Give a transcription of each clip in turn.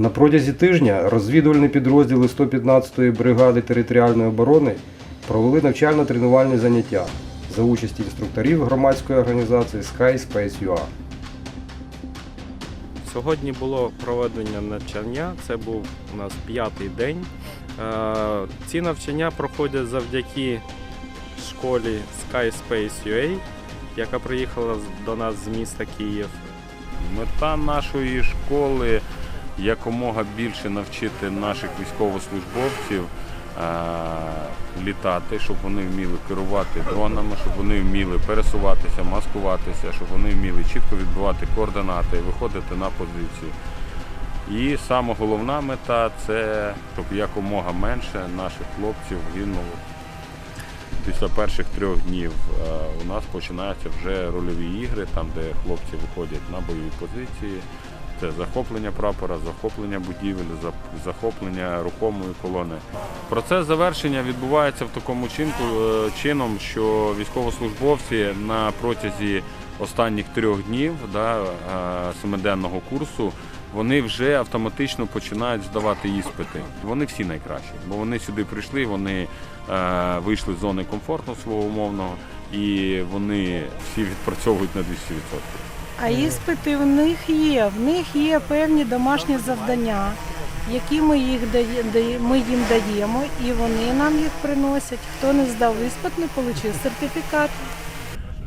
На протязі тижня розвідувальні підрозділи 115-ї бригади територіальної оборони провели навчально-тренувальні заняття за участі інструкторів громадської організації Sky Space UA. Сьогодні було проведення навчання, це був у нас п'ятий день. Е, Ці навчання проходять завдяки школі Sky Space UA, яка приїхала до нас з міста Київ. Мета нашої школи якомога більше навчити наших військовослужбовців е, літати, щоб вони вміли керувати дронами, щоб вони вміли пересуватися, маскуватися, щоб вони вміли чітко відбивати координати, виходити на позицію. І саме головна мета це щоб якомога менше наших хлопців гинуло. Після перших трьох днів е, у нас починаються вже рольові ігри, там де хлопці виходять на бойові позиції. Це захоплення прапора, захоплення будівель, захоплення рухомої колони. Процес завершення відбувається в такому чинку, е, чином, що військовослужбовці на протязі останніх трьох днів да, е, семиденного курсу вони вже автоматично починають здавати іспити. Вони всі найкращі, бо вони сюди прийшли, вони е, вийшли з зони комфорту свого умовного і вони всі відпрацьовують на 200%. А іспити в них є. В них є певні домашні завдання, які ми, їх дає, ми їм даємо, і вони нам їх приносять. Хто не здав іспит, не отримав сертифікат.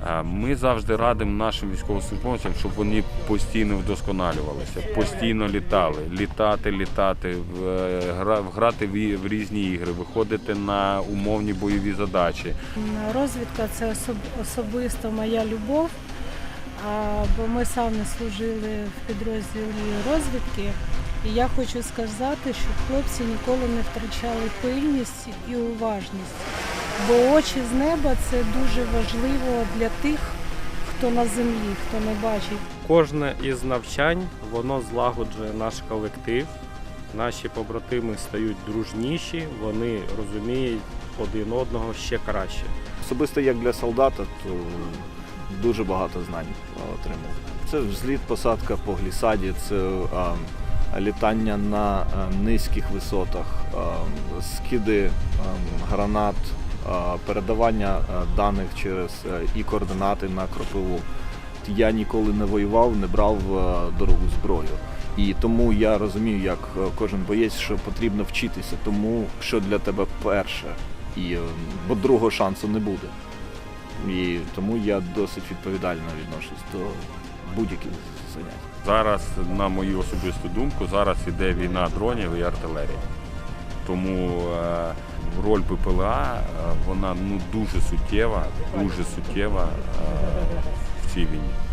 Е, Ми завжди радимо нашим військовослужбовцям, щоб вони постійно вдосконалювалися, постійно літали, літати, літати, е, грати в різні ігри, виходити на умовні бойові задачі. Розвідка це особ- особисто моя любов, бо ми самі служили в підрозділі розвідки. І я хочу сказати, щоб хлопці ніколи не втрачали пильність і уважність. Бо очі з неба це дуже важливо для тих, хто на землі, хто не бачить. Кожне із навчань воно злагоджує наш колектив. Наші побратими стають дружніші, вони розуміють один одного ще краще. Особисто як для солдата, то дуже багато знань отримав. Це взліт, посадка по глісаді, це а, літання на а, низьких висотах, а, скиди а, гранат, передавання даних через і координати на кропиву. Я ніколи не воював, не брав дорогу зброю. І тому я розумію, як е, кожен боєць, що потрібно вчитися, тому що для тебе перше. І, е, бо другого шансу не буде. І тому я досить відповідально відношусь до будь-яких занять. Зараз, на мою особисту думку, зараз іде війна дронів і артилерії. Тому е, роль ППЛА е, вона ну дуже суттєва, дуже суттєва е, в цій війні.